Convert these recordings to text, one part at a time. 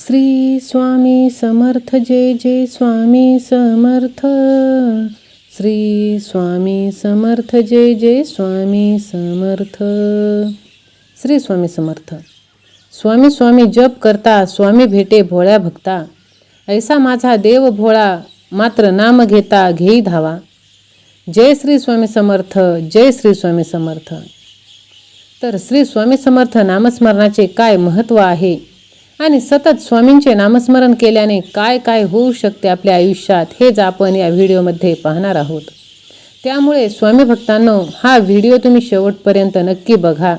श्री स्वामी समर्थ जय जय स्वामी समर्थ. श्री स्वामी समर्थ जय जय स्वामी समर्थ. श्री स्वामी समर्थ. स्वामी स्वामी जप करता स्वामी भेटे भोळ्या भक्ता. ऐसा माझा देव भोळा मात्र नाम घेता घेई धावा. जय श्री स्वामी समर्थ जय श्री स्वामी समर्थ. तर श्री स्वामी समर्थ नामस्मरणाचे काय महत्त्व आहे? आणि सतत स्वामींचे नामस्मरण केल्याने काय काय होऊ शकते आपल्या आयुष्यात हेच आपण या व्हिडिओमध्ये पाहणार आहोत. त्यामुळे स्वामी भक्तांनो हा व्हिडिओ तुम्ही शेवटपर्यंत नक्की बघा.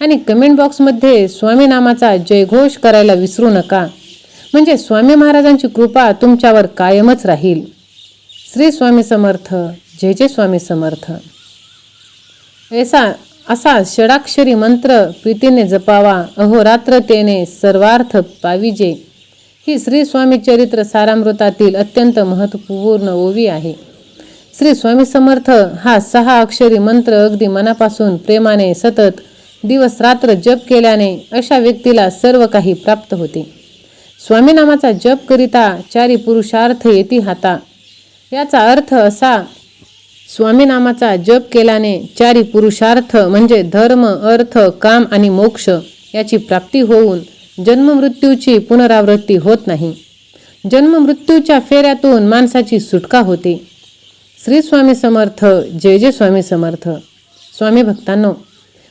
आणि कमेंट बॉक्समध्ये स्वामी नामाचा जयघोष करायला विसरू नका. म्हणजे स्वामी महाराजांची कृपा तुमच्यावर कायमच राहील. श्री स्वामी समर्थ जय जय स्वामी समर्थ. ऐसा असा षडाक्षरी मंत्र प्रीतीने जपावा अहोरात्र तेने सर्वार्थ पाविजे. ही श्री स्वामी चरित्र सारामृतातील अत्यंत महत्त्वपूर्ण ओवी आहे. श्री स्वामी समर्थ हा सहा अक्षरी मंत्र अगदी मनापासून प्रेमाने सतत दिवस रात्र जप केल्याने अशा व्यक्तीला सर्व काही प्राप्त होते. स्वामीनामाचा जप करिता चारी पुरुषार्थ येती हाता. याचा अर्थ असा स्वामीनामाचा जप केल्याने चारी पुरुषार्थ म्हणजे धर्म अर्थ काम आणि मोक्ष याची प्राप्ती होऊन जन्ममृत्यूची पुनरावृत्ती होत नाही. जन्ममृत्यूच्या फेऱ्यातून माणसाची सुटका होते. श्री स्वामी समर्थ जय जय स्वामी समर्थ. स्वामी भक्तांनो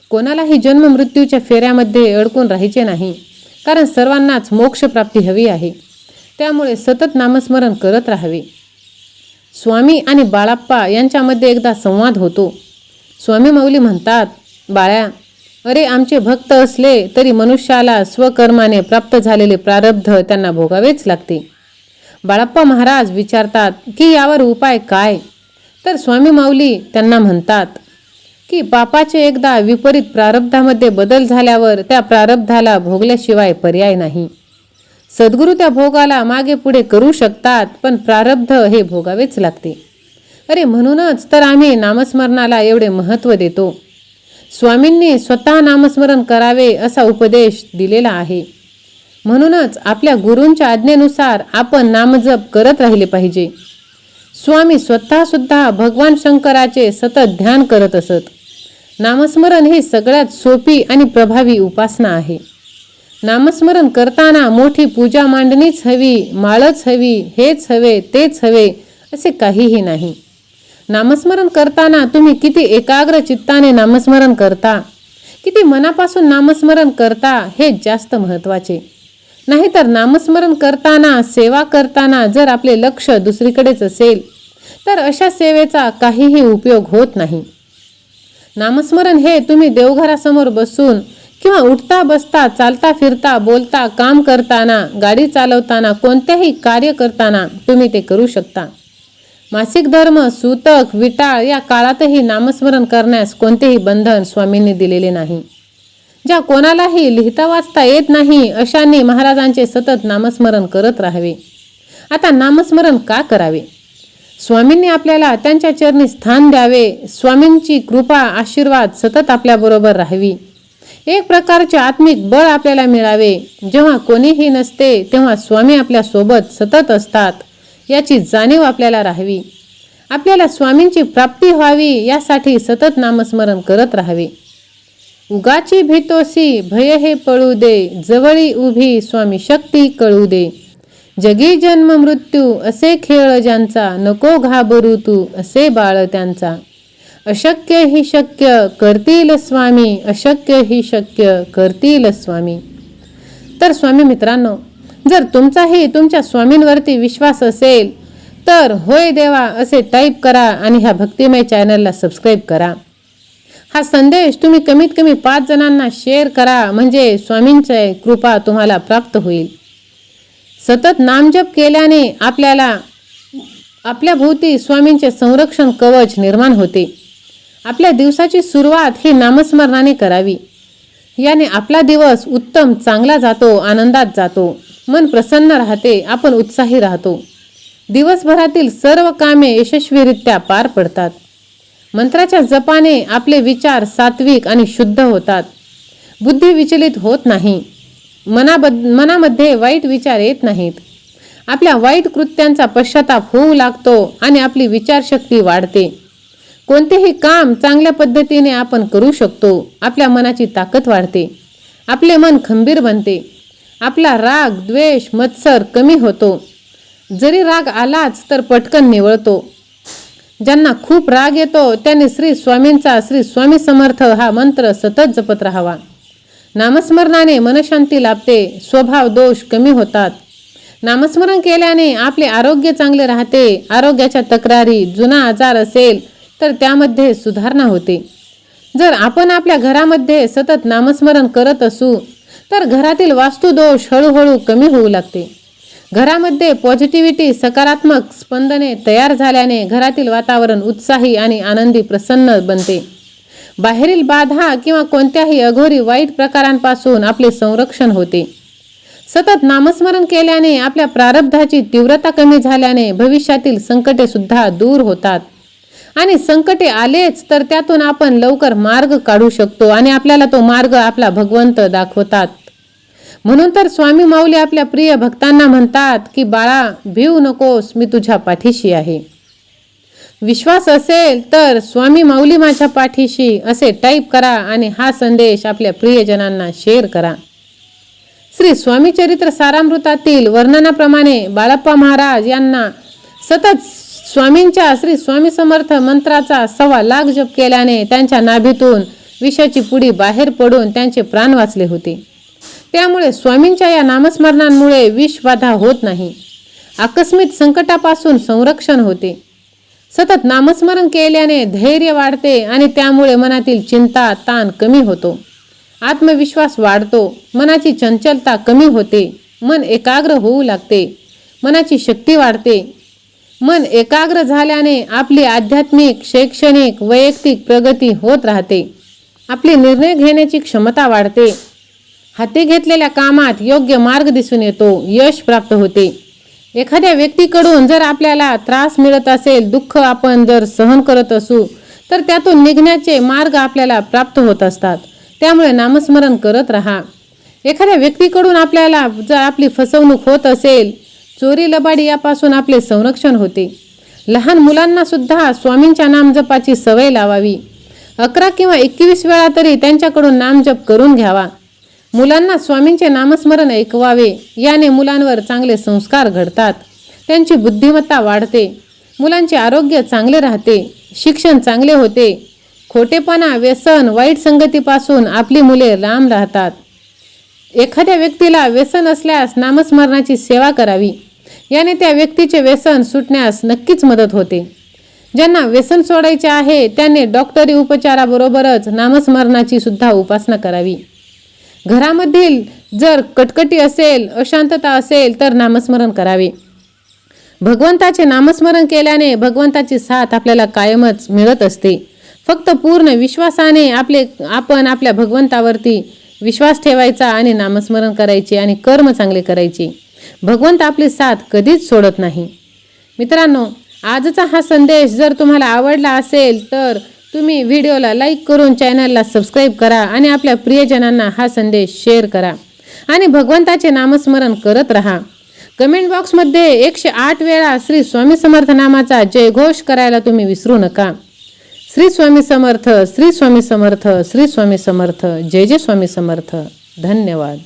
कोणालाही जन्ममृत्यूच्या फेऱ्यामध्ये अडकून राहायचे नाही कारण सर्वांनाच मोक्षप्राप्ती हवी आहे. त्यामुळे सतत नामस्मरण करत राहावे. स्वामी आणि बाळाप्पा यांच्यामध्ये एकदा संवाद होतो. स्वामी माऊली म्हणतात बाळ्या अरे आमचे भक्त असले तरी मनुष्याला स्वकर्माने प्राप्त झालेले प्रारब्ध त्यांना भोगावेच लागते. बाळाप्पा महाराज विचारतात की यावर उपाय काय? तर स्वामी माऊली त्यांना म्हणतात की पापाचे एकदा विपरीत प्रारब्धामध्ये बदल झाल्यावर त्या प्रारब्धाला भोगल्याशिवाय पर्याय नाही. सद्गुरू त्या भोगाला मागे पुढे करू शकतात पण प्रारब्ध हे भोगावेच लागते. अरे म्हणूनच तर आम्ही नामस्मरणाला एवढे महत्त्व देतो. स्वामींनी स्वतः नामस्मरण करावे असा उपदेश दिलेला आहे. म्हणूनच आपल्या गुरूंच्या आज्ञेनुसार आपण नामजप करत राहिले पाहिजे. स्वामी स्वतःसुद्धा भगवान शंकराचे सतत ध्यान करत असत. नामस्मरण ही सगळ्यात सोपी आणि प्रभावी उपासना आहे. नामस्मरण करताना मोठी पूजा मांडणीच हवी माळच हवी हेच हवे तेच हवे असे काहीही नाही. नामस्मरण करताना तुम्ही किती एकाग्र चित्ताने नामस्मरण करता किती मनापासून नामस्मरण करता हे जास्त महत्त्वाचे. नाहीतर नामस्मरण करताना सेवा करताना जर आपले लक्ष दुसरीकडेच असेल तर अशा सेवेचा काहीही उपयोग होत नाही. नामस्मरण हे तुम्ही देवघरासमोर बसून किंवा उठता बसता चालता फिरता बोलता काम करताना गाडी चालवताना कोणत्याही कार्य करताना तुम्ही ते करू शकता. मासिक धर्म सूतक विटाळ या काळातही नामस्मरण करण्यास कोणतेही बंधन स्वामींनी दिलेले नाही. ज्या कोणालाही लिहिता वाचता येत नाही अशांनी महाराजांचे सतत नामस्मरण करत राहावे. आता नामस्मरण का करावे? स्वामींनी आपल्याला त्यांच्या चरणी स्थान द्यावे. स्वामींची कृपा आशीर्वाद सतत आपल्याबरोबर राहावी. एक प्रकारचे आत्मिक बळ आपल्याला मिळावे. जेव्हा कोणीही नसते तेव्हा स्वामी आपल्यासोबत सतत असतात. याची जाणीव आपल्याला राहावी. आपल्याला स्वामींची प्राप्ती व्हावी यासाठी सतत नामस्मरण करत राहावे. उगाची भीतोसी भय हे पळू दे जवळी उभी स्वामी शक्ती कळू दे. जगी जन्म मृत्यू असे खेळ ज्यांचा नको घाबरू तू असे बाळ त्यांचा. अशक्य ही शक्य करतील स्वामी अशक्य ही शक्य करतील स्वामी. तर स्वामी मित्रांनो जर तुमचाही तुमच्या स्वामींवरती विश्वास असेल तर होय देवा असे टाईप करा आणि ह्या भक्तिमय चॅनलला सबस्क्राईब करा. हा संदेश तुम्ही कमीत कमी पाच जणांना शेअर करा म्हणजे स्वामींची कृपा तुम्हाला प्राप्त होईल. सतत नामजप केल्याने आपल्याला आपल्या भोवती स्वामींचे संरक्षण कवच निर्माण होते. आपल्या दिवसाची सुरुवात ही नामस्मरणाने करावी. याने आपला दिवस उत्तम चांगला जातो आनंदात जातो. मन प्रसन्न राहते आपण उत्साही राहतो. दिवसभरातील सर्व कामे यशस्वीरित्या पार पडतात. मंत्राच्या जपाने आपले विचार सात्विक आणि शुद्ध होतात. बुद्धी विचलित होत नाही. मनाबद मनामध्ये वाईट विचार येत नाहीत. आपल्या वाईट कृत्यांचा पश्चाताप होऊ लागतो आणि आपली विचारशक्ती वाढते. कोणतेही काम चांगल्या पद्धतीने आपण करू शकतो आपल्या मनाची ताकद वाढते आपले मन खंबीर बनते आपला राग द्वेष मत्सर कमी होतो. जरी राग आलाच तर पटकन निवळतो. ज्यांना खूप राग येतो त्यांनी श्री स्वामींचा श्री स्वामी समर्थ हा मंत्र सतत जपत राहावा. नामस्मरणाने मनशांती लाभते स्वभाव दोष कमी होतात. नामस्मरण केल्याने आपले आरोग्य चांगले राहते आरोग्याच्या तक्रारी जुना आजार असेल तर त्यामध्ये सुधारणा होते. जर आपण आपल्या घरामध्ये सतत नामस्मरण करत असू तर घरातील वास्तुदोष हळूहळू कमी होऊ लागते. घरामध्ये पॉझिटिव्हिटी सकारात्मक स्पंदने तयार झाल्याने घरातील वातावरण उत्साही आणि आनंदी प्रसन्न बनते. बाहेरील बाधा किंवा कोणत्याही अघोरी वाईट प्रकारांपासून आपले संरक्षण होते. सतत नामस्मरण केल्याने आपल्या प्रारब्धाची तीव्रता कमी झाल्याने भविष्यातील संकटेसुद्धा दूर होतात. आणि संकटे आलेच तर त्यातून आपण लवकर मार्ग काढू शकतो आणि आपल्याला तो मार्ग आपला भगवंत दाखवतात. म्हणून तर स्वामी माऊली आपल्या प्रिय भक्तांना म्हणतात की बाळा भिवू नकोस मी तुझ्या पाठीशी आहे. विश्वास असेल तर स्वामी माऊली माझ्या पाठीशी असे टाईप करा आणि हा संदेश आपल्या प्रियजनांना शेअर करा. श्री स्वामी चरित्र सारामृतातील वर्णनाप्रमाणे बाळप्पा महाराज यांना सतत स्वामींच्या श्री स्वामी समर्थ मंत्राचा सव्वा लाख जप केल्याने त्यांच्या नाभीतून विषाची पुडी बाहेर पडून त्यांचे प्राण वाचले होते. त्यामुळे स्वामींच्या या नामस्मरणांमुळे विषबाधा होत नाही. आकस्मिक संकटापासून संरक्षण होते. सतत नामस्मरण केल्याने धैर्य वाढते आणि त्यामुळे मनातील चिंता ताण कमी होतो. आत्मविश्वास वाढतो मनाची चंचलता कमी होते मन एकाग्र होऊ लागते मनाची शक्ती वाढते मन एकाग्र झाल्याने आपली आध्यात्मिक शैक्षणिक वैयक्तिक प्रगती होत राहते. आपली निर्णय घेण्याची क्षमता वाढते. हाती घेतलेल्या कामात योग्य मार्ग दिसून येतो यश प्राप्त होते. एखाद्या व्यक्तीकडून जर आपल्याला त्रास मिळत असेल दुःख आपण जर सहन करत असू तर त्यातून निघण्याचे मार्ग आपल्याला प्राप्त होत असतात. त्यामुळे नामस्मरण करत राहा. एखाद्या व्यक्तीकडून आपल्याला जर आपली फसवणूक होत असेल चोरी लबाडी यापासून आपले संरक्षण होते. लहान मुलांना सुद्धा स्वामींच्या नामजपाची सवय लावावी. अकरा किंवा एकवीस वेळा तरी त्यांच्याकडून नामजप करून घ्यावा. मुलांना स्वामींचे नामस्मरण ऐकवावे याने मुलांवर चांगले संस्कार घडतात. त्यांची बुद्धिमत्ता वाढते. मुलांचे आरोग्य चांगले राहते. शिक्षण चांगले होते. खोटेपणा व्यसन वाईट संगतीपासून आपली मुले लांब राहतात. एखाद्या व्यक्तीला व्यसन असल्यास नामस्मरणाची सेवा करावी. याने त्या व्यक्तीचे व्यसन सुटण्यास नक्कीच मदत होते. ज्यांना व्यसन सोडायचे आहे त्यांनी डॉक्टरी उपचाराबरोबरच नामस्मरणाची सुद्धा उपासना करावी. घरामधील जर कटकटी असेल अशांतता असेल तर नामस्मरण करावे. भगवंताचे नामस्मरण केल्याने भगवंताची साथ आपल्याला कायमच मिळत असते. फक्त पूर्ण विश्वासाने आपले आपण आपल्या भगवंतावरती विश्वास ठेवायचा आणि नामस्मरण करायचे आणि कर्म चांगले करायचे. भगवंत आपली साथ कधीच सोडत नाही. मित्रांनो आजचा हा संदेश जर तुम्हाला आवडला असेल तर तुम्ही व्हिडिओला लाईक करून चॅनलला सबस्क्राईब करा आणि आपल्या प्रियजनांना हा संदेश शेअर करा. आणि भगवंताचे नामस्मरण करत राहा. कमेंट बॉक्समध्ये एकशे आठ वेळा श्री स्वामी समर्थ नामाचा जयघोष करायला तुम्ही विसरू नका. श्री स्वामी समर्थ श्री स्वामी समर्थ श्री स्वामी समर्थ जय जय स्वामी समर्थ. धन्यवाद.